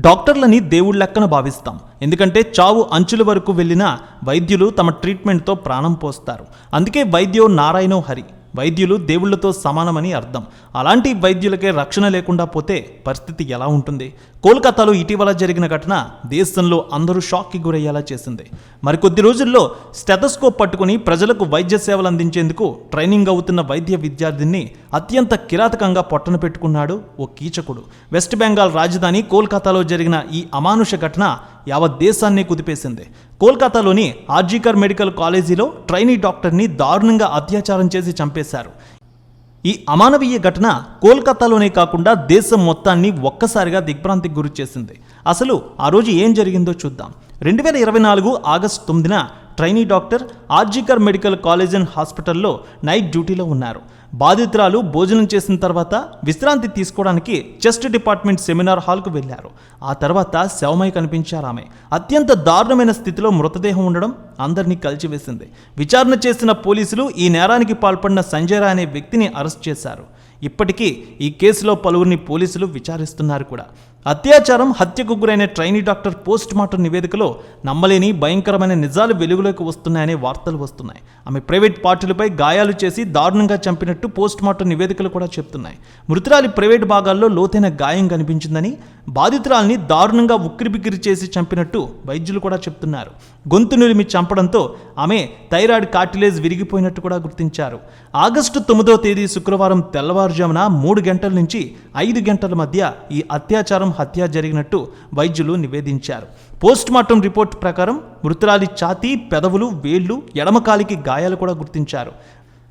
డాక్టర్లని దేవుళ్ళ లెక్కన భావిస్తాం. ఎందుకంటే చావు అంచుల వరకు వెళ్ళిన వైద్యులు తమ ట్రీట్మెంట్తో ప్రాణం పోస్తారు. అందుకే వైద్యో నారాయణో హరి వైద్యులు దేవుళ్ళతో సమానమని అర్థం. అలాంటి వైద్యులకే రక్షణ లేకుండా పోతే పరిస్థితి ఎలా ఉంటుంది? కోల్కతాలో ఇటీవల జరిగిన ఘటన దేశంలో అందరూ షాక్కి గురయ్యేలా చేసింది. మరికొద్ది రోజుల్లో స్టెథస్కోప్ పట్టుకుని ప్రజలకు వైద్య సేవలు అందించేందుకు ట్రైనింగ్ అవుతున్న వైద్య విద్యార్థిని అత్యంత కిరాతకంగా పొట్టన పెట్టుకున్నాడు ఓ కీచకుడు. వెస్ట్ బెంగాల్ రాజధాని కోల్కతాలో జరిగిన ఈ అమానుష ఘటన యావత్ దేశాన్ని కుదిపేసింది. కోల్కతాలోని ఆర్జీకర్ మెడికల్ కాలేజీలో ట్రైనీ డాక్టర్ని దారుణంగా అత్యాచారం చేసి చంపేశారు. ఈ అమానవీయ ఘటన కోల్కతాలోనే కాకుండా దేశం మొత్తాన్ని ఒక్కసారిగా దిగ్భ్రాంతికి గురి చేసింది. అసలు ఆ రోజు ఏం జరిగిందో చూద్దాం. రెండు వేల ఇరవై నాలుగు ఆగస్టు తొమ్మిదిన trainee doctor RG Kar medical college and హాస్పిటల్లో నైట్ డ్యూటీలో ఉన్నారు. బాధితురాలు భోజనం చేసిన తర్వాత విశ్రాంతి తీసుకోవడానికి చెస్ట్ డిపార్ట్మెంట్ సెమినార్ హాల్కు వెళ్ళారు ఆ తర్వాత శవమై కనిపించారు ఆమె. అత్యంత దారుణమైన స్థితిలో మృతదేహం ఉండడం అందరినీ కలిచివేసింది. విచారణ చేసిన పోలీసులు ఈ నేరానికి పాల్పడిన సంజయ్ అనే వ్యక్తిని అరెస్ట్ చేశారు. ఇప్పటికీ ఈ కేసులో పలువురిని పోలీసులు విచారిస్తున్నారు కూడా. అత్యాచారం హత్యకు గురైన ట్రైనీ డాక్టర్ పోస్ట్ మార్టం నివేదికలో నమ్మలేని భయంకరమైన నిజాలు వెలుగులోకి వస్తున్నాయనే వార్తలు వస్తున్నాయి. ఆమె ప్రైవేట్ పార్టీలపై గాయాలు చేసి దారుణంగా చంపినట్టు పోస్ట్ మార్టం నివేదికలు కూడా చెప్తున్నాయి. మృతురాలి ప్రైవేట్ భాగాల్లో లోతైన గాయం కనిపించిందని బాధితురాల్ని దారుణంగా ఉక్కిరిబిక్కిరి చేసి చంపినట్టు వైద్యులు కూడా చెప్తున్నారు. గొంతు నులిమి చంపడంతో ఆమె థైరాయిడ్ కార్టిలేజ్ విరిగిపోయినట్టు కూడా గుర్తించారు. ఆగస్టు తొమ్మిదో తేదీ శుక్రవారం తెల్లవారుజామున మూడు గంటల నుంచి ఐదు గంటల మధ్య ఈ అత్యాచారం హత్య జరిగినట్టు వైద్యులు నివేదించారు. పోస్ట్ మార్టం రిపోర్ట్ ప్రకారం మృతురాలి ఛాతీ పెదవులు వేళ్ళు ఎడమకాలికి గాయాలు కూడా గుర్తించారు.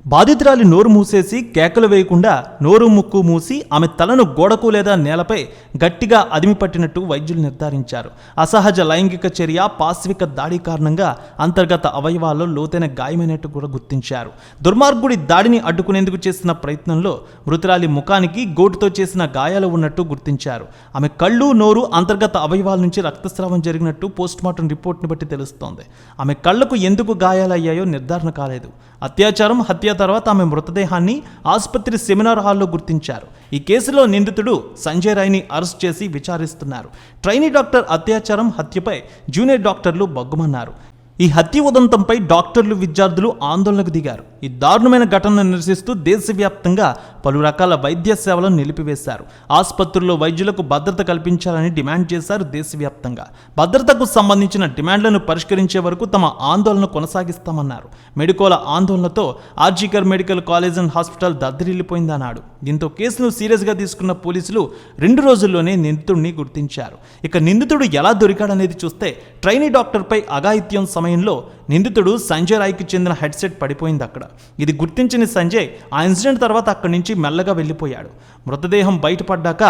బాధితురాలి నోరు మూసేసి కేకలు వేయకుండా నోరు ముక్కు మూసి ఆమె తలను గోడకు లేదా నేలపై గట్టిగా అదిమి పట్టినట్టు వైద్యులు నిర్ధారించారు. అసహజ లైంగిక చర్య పాశ్విక దాడి కారణంగా అంతర్గత అవయవాల్లో లోతైన గాయమైనట్టు కూడా గుర్తించారు. దుర్మార్గుడి దాడిని అడ్డుకునేందుకు చేసిన ప్రయత్నంలో మృతురాలి ముఖానికి గోటుతో చేసిన గాయాలు ఉన్నట్టు గుర్తించారు. ఆమె కళ్ళు నోరు అంతర్గత అవయవాల నుంచి రక్తస్రావం జరిగినట్టు పోస్ట్మార్టం రిపోర్ట్ని బట్టి తెలుస్తోంది. ఆమె కళ్ళకు ఎందుకు గాయాలయ్యాయో నిర్ధారణ కాలేదు. అత్యాచారం హత్య తర్వాత ఆమె మృతదేహాన్ని ఆసుపత్రి సెమినార్ హాల్లో గుర్తించారు. ఈ కేసులో నిందితుడు సంజయ్ రాయ్ని అరెస్ట్ చేసి విచారిస్తున్నారు. ట్రైనీ డాక్టర్ అత్యాచారం హత్యపై జూనియర్ డాక్టర్లు బగ్గుమన్నారు. ఈ హత్య ఉదంతంపై డాక్టర్లు విద్యార్థులు ఆందోళనకు దిగారు. ఈ దారుణమైన ఘటనను నిరసిస్తూ దేశవ్యాప్తంగా పలు రకాల వైద్య సేవలను నిలిపివేశారు. ఆసుపత్రుల్లో వైద్యులకు భద్రత కల్పించాలని డిమాండ్ చేశారు దేశవ్యాప్తంగా. భద్రతకు సంబంధించిన డిమాండ్లను పరిష్కరించే వరకు తమ ఆందోళన కొనసాగిస్తామన్నారు. మెడికోల ఆందోళనతో RG Kar medical college and hospital దద్దరిల్లిపోయిందన్నాడు. దీంతో కేసును సీరియస్గా తీసుకున్న పోలీసులు రెండు రోజుల్లోనే నిందితుడిని గుర్తించారు. ఇక నిందితుడు ఎలా దొరికాడనేది చూస్తే ట్రైనీ డాక్టర్పై అఘాయిత్యం సమయంలో నిందితుడు సంజయ్ రాయ్కి చెందిన హెడ్సెట్ పడిపోయింది అక్కడ. ఇది గుర్తించిన సంజయ్ ఆ ఇన్సిడెంట్ తర్వాత అక్కడి నుంచి మెల్లగా వెళ్ళిపోయాడు. మృతదేహం బయటపడ్డాక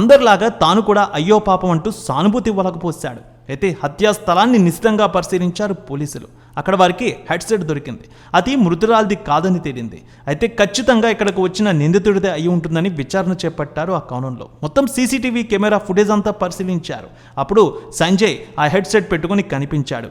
అందరిలాగా తాను కూడా అయ్యో పాపం అంటూ సానుభూతి వలకపోశాడు అయితే హత్యా స్థలాన్ని నిశితంగా పరిశీలించారు పోలీసులు. అక్కడ వారికి హెడ్సెట్ దొరికింది. అది మృతురాలిది కాదని తేలింది. అయితే ఖచ్చితంగా ఇక్కడకు వచ్చిన నిందితుడిదే అయి ఉంటుందని విచారణ చేపట్టారు ఆ కోణంలో మొత్తం సీసీటీవీ కెమెరా ఫుటేజ్ అంతా పరిశీలించారు. అప్పుడు సంజయ్ ఆ హెడ్సెట్ పెట్టుకుని కనిపించాడు.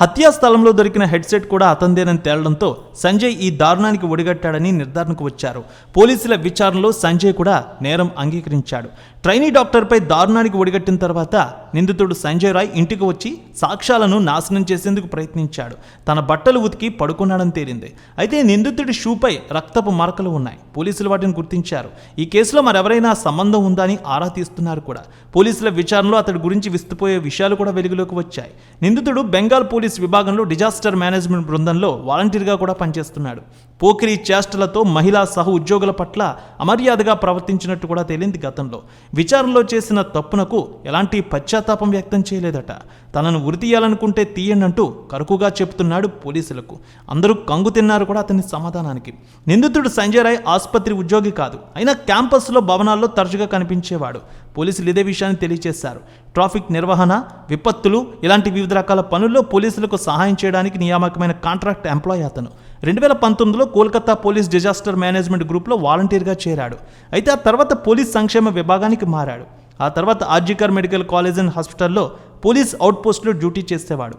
హత్యా స్థలంలో దొరికిన హెడ్సెట్ కూడా అతందేనని తేలడంతో సంజయ్ ఈ దారుణానికి ఒడిగట్టాడని నిర్ధారణకు వచ్చారు. పోలీసుల విచారణలో సంజయ్ కూడా నేరం అంగీకరించాడు. ట్రైనీ డాక్టర్పై దారుణానికి ఒడిగట్టిన తర్వాత నిందితుడు సంజయ్ రాయ్ ఇంటికి వచ్చి సాక్ష్యాలను నాశనం చేసేందుకు ప్రయత్నించాడు. తన బట్టలు ఉతికి పడుకున్నాడని తేలింది. అయితే నిందితుడి షూపై రక్తపు మరకలు ఉన్నాయి. పోలీసులు వాటిని గుర్తించారు. ఈ కేసులో మరెవరైనా సంబంధం ఉందా అని ఆరా తీస్తున్నారు కూడా. పోలీసుల విచారణలో అతడి గురించి విస్తుపోయే విషయాలు కూడా వెలుగులోకి వచ్చాయి. నిందితుడు బెంగాల్ పోలీస్ విభాగంలో డిజాస్టర్ మేనేజ్మెంట్ బృందంలో వాలంటీర్గా కూడా పనిచేస్తున్నాడు. పోకిరి చేష్టలతో మహిళా సహ ఉద్యోగుల పట్ల అమర్యాదగా ప్రవర్తించినట్టు కూడా తేలింది గతంలో. విచారణలో చేసిన తప్పునకు ఎలాంటి పశ్చాత్తాపం వ్యక్తం చేయలేదట. తనను ఉరి తీయాలనుకుంటే తీయండంటూ కరుకుగా చెప్తున్నాడు పోలీసులకు. అందరూ కంగు తిన్నారు కూడా అతని సమాధానానికి. నిందితుడు సంజయ్ రాయ్ ఆసుపత్రి ఉద్యోగి కాదు. అయినా క్యాంపస్లో భవనాల్లో తరచుగా కనిపించేవాడు. పోలీసులు ఇదే విషయాన్ని తెలియజేశారు ట్రాఫిక్ నిర్వహణ విపత్తులు ఇలాంటి వివిధ రకాల పనుల్లో పోలీసులకు సహాయం చేయడానికి నియామకమైన కాంట్రాక్ట్ ఎంప్లాయ్ అతను. రెండు వేల పంతొమ్మిదిలో కోల్కతా పోలీస్ డిజాస్టర్ మేనేజ్మెంట్ గ్రూప్లో వాలంటీర్గా చేరాడు. అయితే ఆ తర్వాత పోలీస్ సంక్షేమ విభాగానికి మారాడు. ఆ తర్వాత ఆర్జికర్ మెడికల్ కాలేజ్ అండ్ హాస్పిటల్లో పోలీస్ అవుట్ పోస్ట్లో డ్యూటీ చేసేవాడు.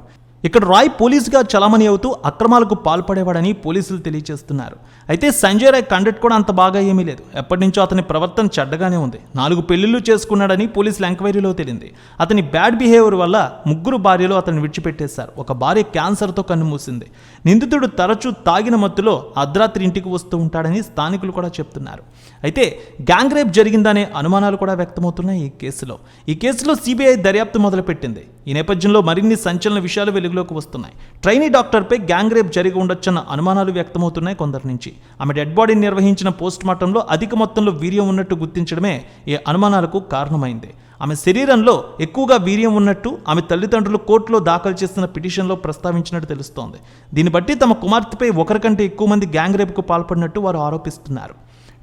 ఇక్కడ రాయ్ పోలీసుగా చలామణి అవుతూ అక్రమాలకు పాల్పడేవాడని పోలీసులు తెలియజేస్తున్నారు. అయితే సంజయ్ రాయ్ కండక్ట్ కూడా అంత బాగా ఏమీ లేదు. ఎప్పటి నుంచో అతని ప్రవర్తన చెడ్డగానే ఉంది. నాలుగు పెళ్ళిళ్ళు చేసుకున్నాడని పోలీసుల ఎంక్వైరీలో తేలింది. అతని బ్యాడ్ బిహేవియర్ వల్ల ముగ్గురు భార్యలు అతను విడిచిపెట్టేశారు. ఒక భార్య క్యాన్సర్తో కన్నుమూసింది నిందితుడు తరచూ తాగిన మత్తులో అర్ధరాత్రి ఇంటికి వస్తూ ఉంటాడని స్థానికులు కూడా చెప్తున్నారు. అయితే గ్యాంగ్ రేప్ జరిగిందనే అనుమానాలు కూడా వ్యక్తమవుతున్నాయి ఈ కేసులో. ఈ కేసులో సిబిఐ దర్యాప్తు మొదలుపెట్టింది. ఈ నేపథ్యంలో మరిన్ని సంచలన విషయాలు వెలుగులోకి వస్తున్నాయి. ట్రైనీ డాక్టర్పై గ్యాంగ్ రేప్ జరిగి ఉండొచ్చన్న అనుమానాలు వ్యక్తమవుతున్నాయి కొందరి నుంచి. ఆమె డెడ్ బాడీని నిర్వహించిన పోస్ట్ మార్టంలో అధిక మొత్తంలో వీర్యం ఉన్నట్టు గుర్తించడమే ఈ అనుమానాలకు కారణమైంది. ఆమె శరీరంలో ఎక్కువగా వీర్యం ఉన్నట్టు ఆమె తల్లిదండ్రులు కోర్టులో దాఖలు చేసిన పిటిషన్లో ప్రస్తావించినట్టు తెలుస్తోంది. దీన్ని బట్టి తమ కుమార్తెపై ఒకరికంటే ఎక్కువ మంది గ్యాంగ్రేప్కు పాల్పడినట్టు వారు ఆరోపిస్తున్నారు.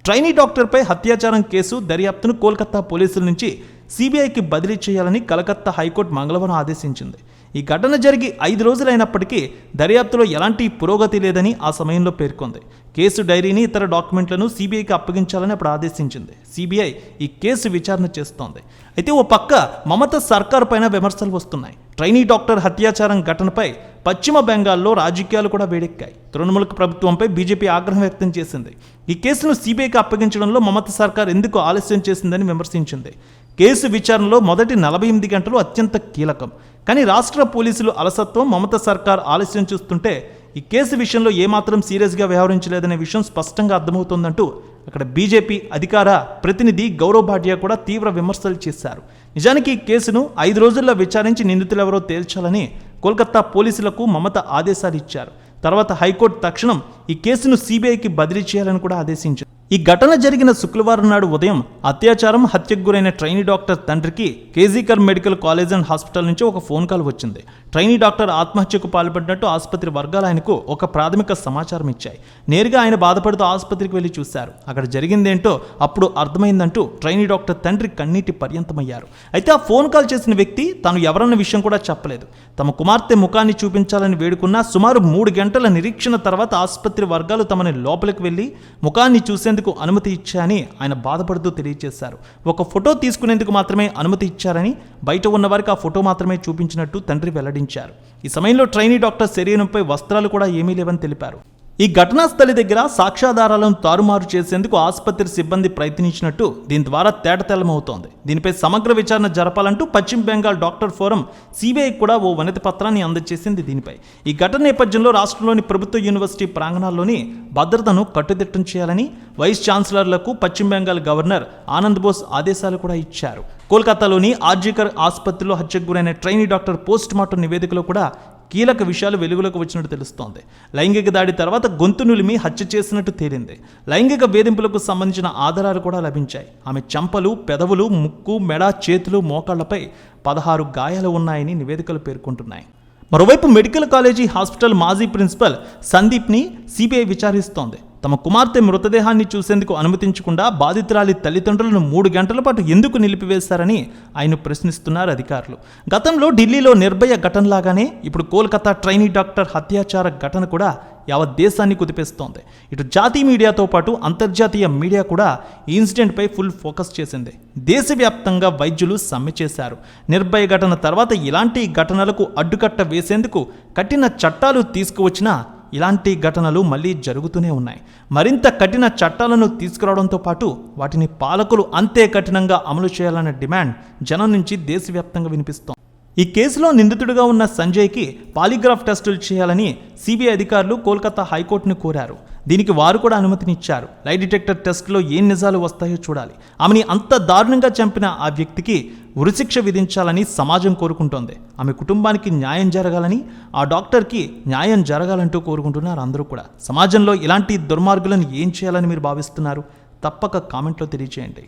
ట్రైనీ డాక్టర్పై హత్యాచారం కేసు దర్యాప్తును కోల్కతా పోలీసుల నుంచి సిబిఐకి బదిలీ చేయాలని కలకత్తా హైకోర్టు మంగళవారం ఆదేశించింది. ఈ ఘటన జరిగి ఐదు రోజులైనప్పటికీ దర్యాప్తులో ఎలాంటి పురోగతి లేదని ఆ సమయంలో పేర్కొంది. కేసు డైరీని ఇతర డాక్యుమెంట్లను సిబిఐకి అప్పగించాలని అప్పుడు ఆదేశించింది. సిబిఐ ఈ కేసు విచారణ చేస్తోంది. అయితే ఓ పక్క మమత సర్కార్ పైన విమర్శలు వస్తున్నాయి. ట్రైనీ డాక్టర్ హత్యాచారం ఘటనపై పశ్చిమ బెంగాల్లో రాజకీయాలు కూడా వేడెక్కాయి. తృణమూల ప్రభుత్వంపై బీజేపీ ఆగ్రహం వ్యక్తం చేసింది. ఈ కేసును సిబిఐకి అప్పగించడంలో మమత సర్కార్ ఎందుకు ఆలస్యం చేసిందని విమర్శించింది. కేసు విచారణలో మొదటి నలభై ఎనిమిది గంటలు అత్యంత కీలకం. కానీ రాష్ట్ర పోలీసులు అలసత్వం మమత సర్కార్ ఆలస్యం చూస్తుంటే ఈ కేసు విషయంలో ఏమాత్రం సీరియస్గా వ్యవహరించలేదనే విషయం స్పష్టంగా అర్థమవుతోందంటూ అక్కడ బీజేపీ అధికార ప్రతినిధి గౌరవ్ భాటియా కూడా తీవ్ర విమర్శలు చేశారు. నిజానికి ఈ కేసును ఐదు రోజుల్లో విచారించి నిందితులెవరో తేల్చాలని కోల్కతా పోలీసులకు మమత ఆదేశాలు ఇచ్చారు. తర్వాత హైకోర్టు తక్షణం ఈ కేసును సీబీఐకి బదిలీ చేయాలని కూడా ఆదేశించారు. ఈ ఘటన జరిగిన శుక్రవారం నాడు ఉదయం అత్యాచారం హత్యకు గురైన ట్రైనీ డాక్టర్ తండ్రికి కేజీకర్ మెడికల్ కాలేజ్ అండ్ హాస్పిటల్ నుంచి ఒక ఫోన్ కాల్ వచ్చింది. ట్రైనీ డాక్టర్ ఆత్మహత్యకు పాల్పడినట్టు ఆసుపత్రి వర్గాలు ఆయనకు ఒక ప్రాథమిక సమాచారం ఇచ్చాయి. నేరుగా ఆయన బాధపడుతూ ఆసుపత్రికి వెళ్ళి చూశారు. అక్కడ జరిగిందేంటో అప్పుడు అర్థమైందంటూ ట్రైనీ డాక్టర్ తండ్రి కన్నీటి పర్యంతమయ్యారు. అయితే ఆ ఫోన్ కాల్ చేసిన వ్యక్తి తాను ఎవరన్న విషయం కూడా చెప్పలేదు. తమ కుమార్తె ముఖాన్ని చూపించాలని వేడుకున్న సుమారు మూడు గంటల నిరీక్షణ తర్వాత ఆసుపత్రి వర్గాలు తమని లోపలికి వెళ్ళి ముఖాన్ని చూసేందుకు అనుమతి ఇచ్చాయని ఆయన బాధపడుతూ తెలియజేశారు. ఒక ఫోటో తీసుకునేందుకు మాత్రమే అనుమతి ఇచ్చారని బయట ఉన్న వారికి ఆ ఫోటో మాత్రమే చూపించినట్టు తండ్రి వెల్లడించారు. ఈ సమయంలో ట్రైనీ డాక్టర్ శరీరంపై వస్త్రాలు కూడా ఏమీ లేవని తెలిపారు. ఈ ఘటనా స్థలి దగ్గర సాక్ష్యాధారాలను తారుమారు చేసేందుకు ఆసుపత్రి సిబ్బంది ప్రయత్నించినట్టు దీని ద్వారా తేటతెల్లమవుతోంది. దీనిపై సమగ్ర విచారణ జరపాలంటూ పశ్చిమ బెంగాల్ డాక్టర్ ఫోరం సిబిఐ కూడా ఓ వనిత పత్రాన్ని అందజేసింది దీనిపై. ఈ ఘటన నేపథ్యంలో రాష్ట్రంలోని ప్రభుత్వ యూనివర్సిటీ ప్రాంగణాల్లోని భద్రతను కట్టుదిట్టం చేయాలని వైస్ ఛాన్సలర్లకు పశ్చిమ బెంగాల్ గవర్నర్ ఆనంద్ బోస్ ఆదేశాలు కూడా ఇచ్చారు. కోల్కతాలోని ఆర్జికర్ ఆసుపత్రిలో హత్యకు గురైన ట్రైనీ డాక్టర్ పోస్ట్ మార్టం నివేదికలో కూడా కీలక విషయాలు వెలుగులోకి వచ్చినట్టు తెలుస్తోంది. లైంగిక దాడి తర్వాత గొంతు నులిమి హత్య చేసినట్టు తేలింది. లైంగిక వేధింపులకు సంబంధించిన ఆధారాలు కూడా లభించాయి. ఆమె చంపలు పెదవులు ముక్కు మెడ చేతులు మోకాళ్ళపై పదహారు గాయాలు ఉన్నాయని నివేదికలు పేర్కొంటున్నాయి. మరోవైపు మెడికల్ కాలేజీ హాస్పిటల్ మాజీ ప్రిన్సిపల్ సందీప్ని సిబిఐ విచారిస్తోంది. తమ కుమార్తె మృతదేహాన్ని చూసేందుకు అనుమతించకుండా బాధితురాలి తల్లిదండ్రులను మూడు గంటల పాటు ఎందుకు నిలిపివేశారని ఆయన ప్రశ్నిస్తున్నారు అధికారులు. గతంలో ఢిల్లీలో నిర్భయ ఘటనలాగానే ఇప్పుడు కోల్కతా ట్రైనీ డాక్టర్ హత్యాచార ఘటన కూడా యావత్ దేశాన్ని కుదిపేస్తోంది. ఇటు జాతీయ మీడియాతో పాటు అంతర్జాతీయ మీడియా కూడా ఈ ఇన్సిడెంట్పై ఫుల్ ఫోకస్ చేసింది. దేశవ్యాప్తంగా వైద్యులు సమ్మె చేశారు. నిర్భయ ఘటన తర్వాత ఇలాంటి ఘటనలకు అడ్డుకట్ట వేసేందుకు కఠిన చట్టాలు తీసుకువచ్చినా ఇలాంటి ఘటనలు మళ్ళీ జరుగుతూనే ఉన్నాయి. మరింత కఠిన చట్టాలను తీసుకురావడంతో పాటు వాటిని పాలకులు అంతే కఠినంగా అమలు చేయాలన్న డిమాండ్ జనం నుంచి దేశవ్యాప్తంగా వినిపిస్తోంది. ఈ కేసులో నిందితుడిగా ఉన్న సంజయ్కి పాలిగ్రాఫ్ టెస్టులు చేయాలని సిబిఐ అధికారులు కోల్కతా హైకోర్టును కోరారు. దీనికి వారు కూడా అనుమతినిచ్చారు. లై డిటెక్టర్ టెస్ట్లో ఏం నిజాలు వస్తాయో చూడాలి. ఆమెని అంత దారుణంగా చంపిన ఆ వ్యక్తికి ఉరిశిక్ష విధించాలని సమాజం కోరుకుంటోంది. ఆమె కుటుంబానికి న్యాయం జరగాలని ఆ డాక్టర్కి న్యాయం జరగాలంటూ కోరుకుంటున్నారు అందరూ కూడా. సమాజంలో ఇలాంటి దుర్మార్గులను ఏం చేయాలని మీరు భావిస్తున్నారు? తప్పక కామెంట్లో తెలియచేయండి.